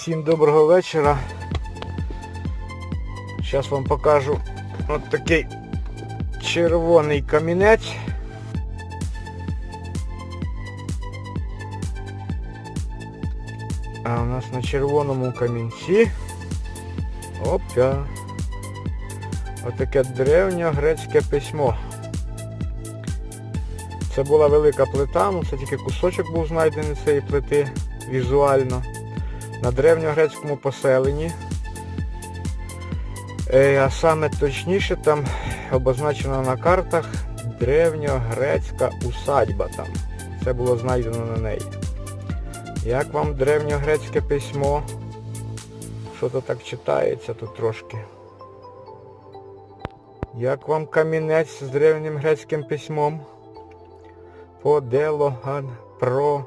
Всім доброго вечора. Зараз вам покажу от такий червоний камінець. А у нас на червоному камінці опя. Отаке древнє грецьке письмо. Це була велика плита, ну це тільки кусочок був знайдений цієї плити візуально. На древньогрецькому поселенні. Е, а саме точніше там обозначено на картах древньогрецька усадьба там. Це було знайдено на неї. Як вам древньогрецьке письмо? Що то так читається тут трошки? Як вам камінець з древнім грецьким письмом? Поделоган про